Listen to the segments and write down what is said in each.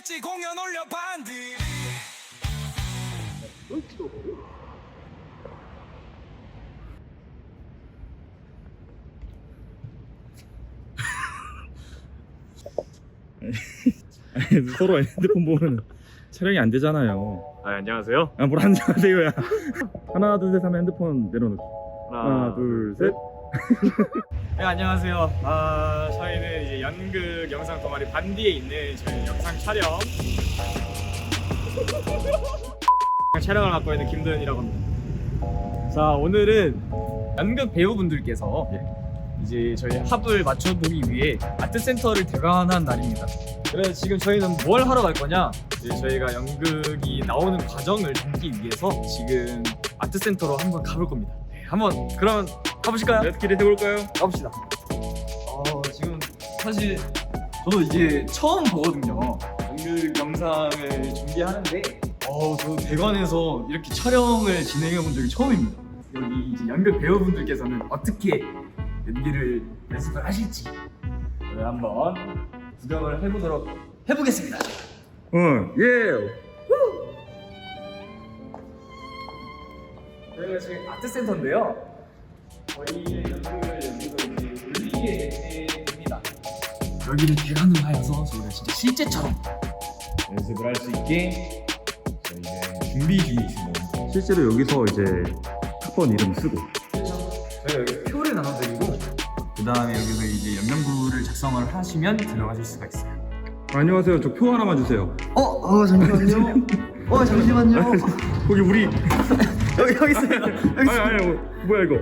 뛰었지 공연 올려 반디 아니, 서로 핸드폰 보면 촬영이 안 되잖아요. 아, 안녕하세요. 아, 뭘 안녕하세요야. 하나, 둘, 셋 하면 핸드폰 내려놓기. 하나, 둘, 셋. 네, 안녕하세요. 아, 저희는 이제 연극 영상 동아리 반디에 있는 저희 영상 촬영 촬영을 맡고 있는 김도현이라고 합니다. 자, 오늘은 연극 배우분들께서 이제 저희 합을 맞춰보기 위해 아트센터를 대관한 날입니다. 그래서 지금 저희는 뭘 하러 갈 거냐? 이제 저희가 연극이 나오는 과정을 담기 위해서 지금 아트센터로 한번 가볼 겁니다. 네, 한번 그러면 가보실까요? 렛끼리 해볼까요? 가봅시다. 어, 지금 사실 저도 이게 처음 보거든요. 연극 영상을 준비하는데, 어, 저 대관에서 이렇게 촬영을 진행해 본 적이 처음입니다. 여기 이제 연극 배우분들께서는 어떻게 연기를 연습을 하실지 오늘 한번 구경을 해보도록 해보겠습니다. 응, 예. 저희가 지금 아트센터인데요. 저희의 연극을 여기서 이제 올리게 됩니다. 여기를 대관을 하여서 저희가 진짜 실제처럼 연습을 할 수 있게 저희는 준비 중에 있습니다. 실제로 여기서 이제 학번 이름 쓰고. 저희가 여기 표를 나눠드리고 그 다음에 여기서 이제 연명부를 작성을 하시면 들어가실 수가 있어요. 안녕하세요. 저 표 하나만 주세요. 어, 어 잠시만요. 어 잠시만요. 거기 우리. 여기 여기 있어요. 여기 아니, 아니, 뭐, 뭐야, 이거.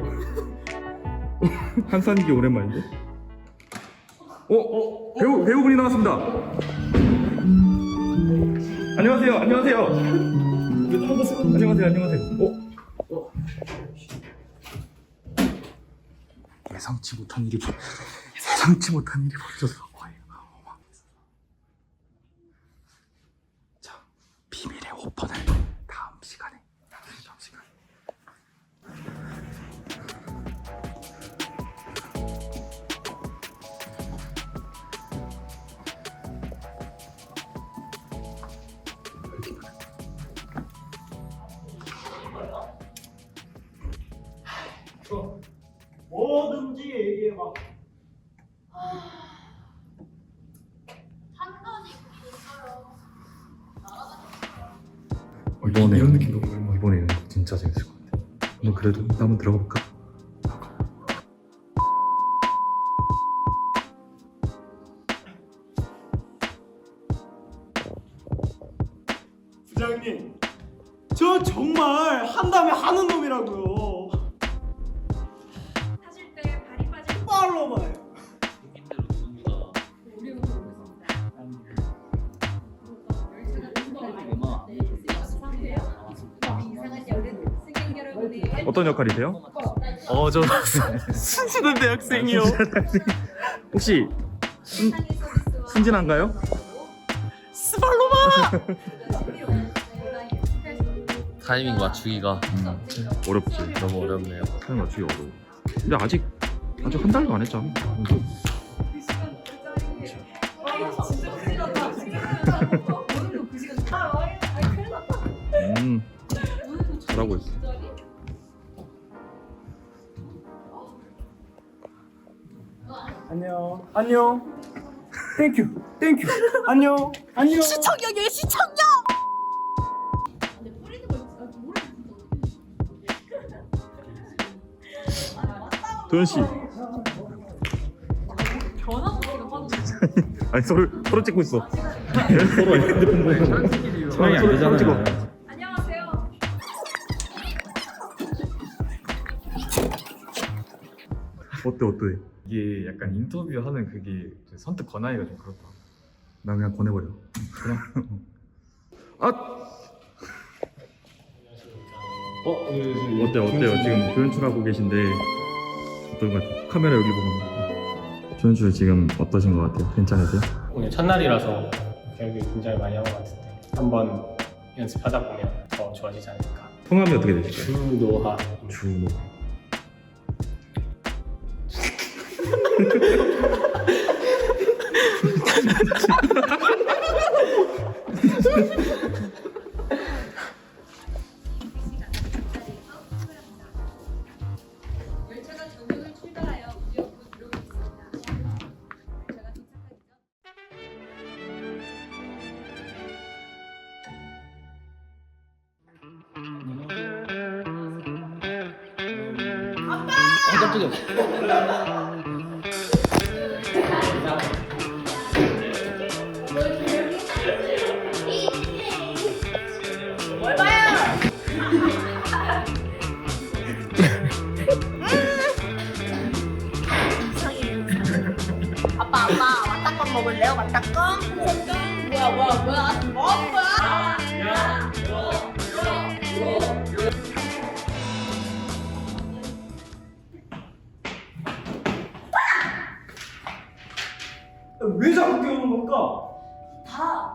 한산기 오랜만인데? 어, 어, 배우, 배우분이 나왔습니다. 안녕하세요, 안녕하세요. 안녕하세요, 안녕하세요. 어? 예상치 못한 일이 벌 예상치 못한 일이 어마어마했어. 뭐든지 얘기해봐. 한가지 있어요. 이번에 이런 느낌도 이번에는 진짜 재밌을 것 같아. 한번 그래도 한번 들어가 볼까? 부장님, 저 정말 한다면 하는 놈이라고요. 여러분의 어떤 역할이세요? 어, 저 순진한 대학생이요. 혹시 서비스와 순진한가요? 타이밍 맞추기가 어렵지. 너무 어렵네요. 타임 맞추기 어려워. 근데 아직 아직 한 달도 안 했잖아. 그래서 음 잘하고 있어. 안녕. 안녕. 땡큐. 땡큐. 안녕. 안녕. 시청력이에요 시청력. 도현 씨. 아니 서로 서로 찍고 있어. 서로 핸드폰 보고 안 되잖아요. 안녕하세요. 어때 어때? 이게 약간 인터뷰 하는 그게 선뜻 권하기가 좀 그렇다. 나 그냥 보내버려. 그럼. 아 어, 네, 네, 어때 어때요? 지금 조연출하고 계신데 어떤 것 같아요? 카메라 여기 보면 조연출 지금 어떠신 것 같아요? 괜찮으세요? 오늘 첫날이라서 기억이 굉장히 많이 한 것 같은데 한번 연습하다 보면 더 좋아지지 않을까 성함이 어떻게 되실까요? 주노하 주노. Oh, 왜 자꾸 깨우는 걸까? 다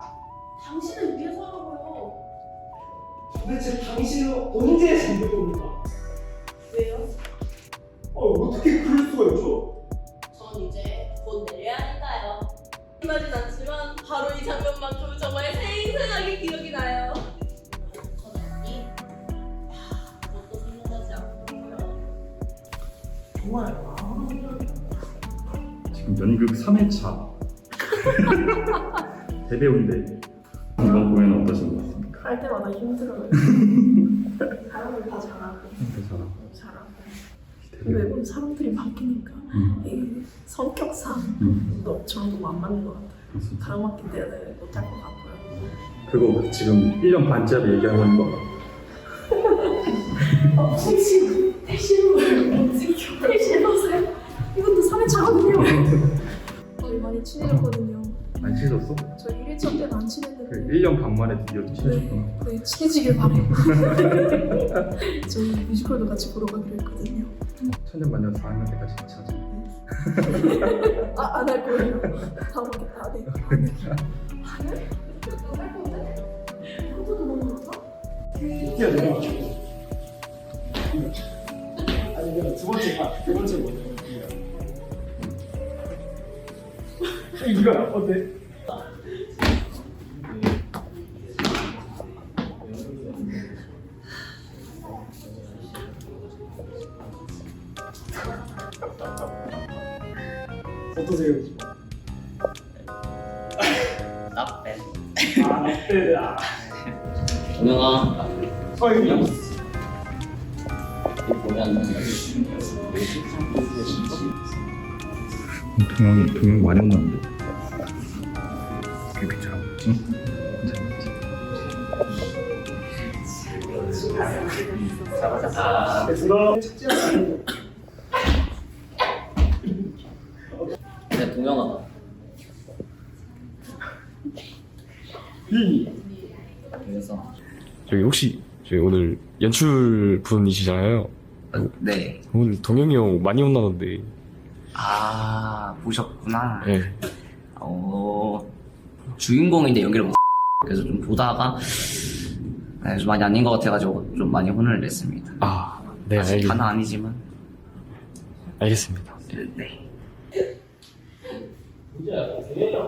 당신을 위해서라고요. 도대체 당신은 언제 잠들 겁니까? 왜요? 어, 어떻게 그럴 수가 있죠? 전 이제 곧 내려야 하니까요. 심하진 않지만 바로 이 장면만큼은 정말 생생하게 기억이 나요. 선생님, 그것도 생각나지 않고요. 정말 지금 연극 3회차 대배우인데 이번 공연 어떠신 것 같습니까? 할 때마다 힘들어요. 사람을 다 잘하고 괜찮아. 잘하고 매번 사람들이 바뀌니까 음. 이 성격상 음. 너 저랑 너무 안 맞는 것 같아요. 학기 때는 못할 것 같고요. 그거 지금 1년 반짜리 얘기하고 있는 거 어, 택시 택시를 택시 하세요? 이것도 3회차거든요. 많이 친해졌거든요. 안 친해졌어? 저 1회차 때는 안그 친했는데 1년 반 만에 드디어 친해졌구나. 네, 네 친해지길 바래요. 저희 뮤지컬도 같이 보러 가기로 했거든요. 천년만년 4학년 때까지 같이 하자. 아, 안 할 거예요. 안? 할 건데? 한번도 너무 많아? 뛰어내려 아니 그두 번째 파, 두 번째 뭐 이거야 어때? 어떠세요? 나빼 아, 나빼다. 동영아 서윤이. 보면 동영 동영 많이 혼났는데. 내 동영아 이. 그래서 저기 혹시 저희 오늘 연출 분이시잖아요. 네. 오늘 동영이 형 많이 혼나던데. 아, 보셨구나. 네. 어, 주인공인데 연기를 못 그래서 좀 보다가 네, 좀 많이 아닌 것 같아가지고 좀 많이 혼을 냈습니다. 아, 네, 아직 알겠, 다는 아니지만. 알겠습니다. 네.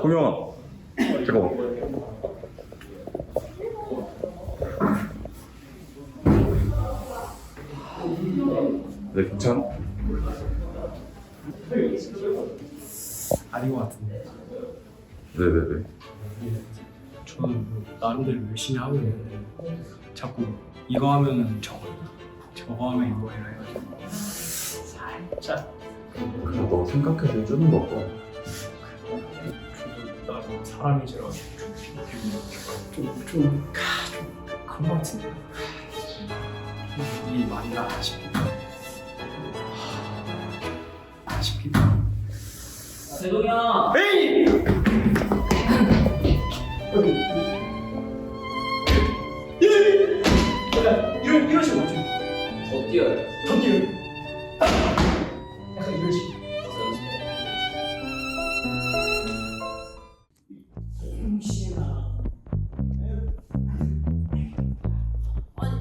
동영아. 잠깐만. 네, 괜찮아? 아닌 것 같은데. 네네네. 저는 뭐 나름대로 열심히 하고 있는데 자꾸 이거 하면은 저거, 저거 하면 이거 이래 해가지고 살짝 그래, 너 생각해서 해주는 거 봐. 저도 나름 사람이지라 좀좀 좀, 좀 그런 것 같은데 이 많이가 아쉽기도 하고. 아쉽기도 하고. 세동이야 에이! 덤벼요. 덤벼요. 약간 이런 식. 아니.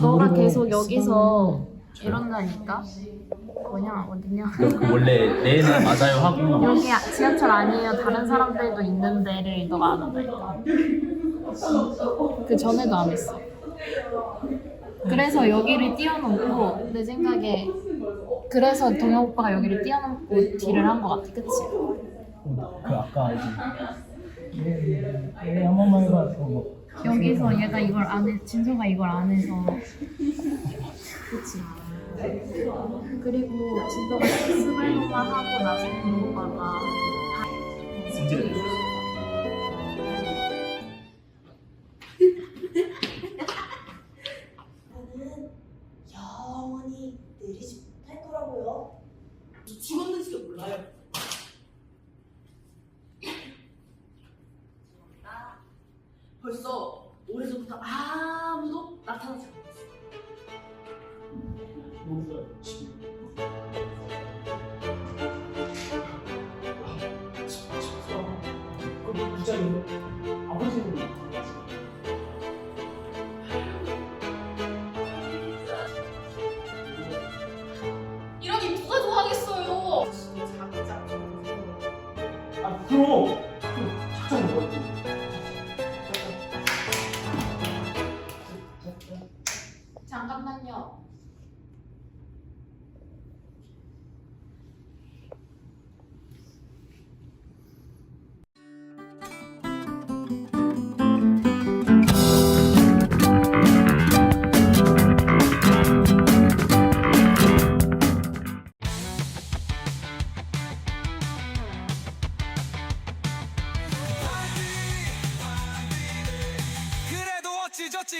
너가 계속 여기서 이런다니까? 뭐냐 어디냐? 그 원래 네는 맞아요 하고 여기 지하철 아니에요 다른 사람들도 있는 데를 너가 안 한다니까 그 전에도 안 했어 그래서 여기를 띄워놓고 내 생각에 그래서 동영 오빠가 여기를 띄워놓고 딜을 한 것 같아 그치? 그 아까 이제 네, 한 번만 해봐. 뭐. 여기서 얘가 이걸 안 해, 진서가 이걸 안 해서 그치 그리고 진서가 스발로만 하고 나서 오빠가 내줬어.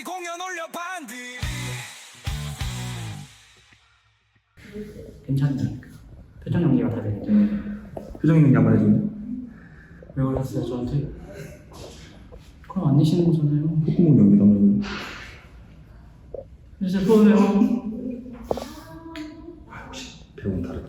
공연 올려 반비 괜찮다니까 표정 연기가 다르니까 표정 연기 한번 해줘 왜 그러셨어요 저한테? 그럼 안 내시는 거잖아요. 콧구멍 연기 한번 해줘 이제 보내요. 아, 역시 배우는 다르다.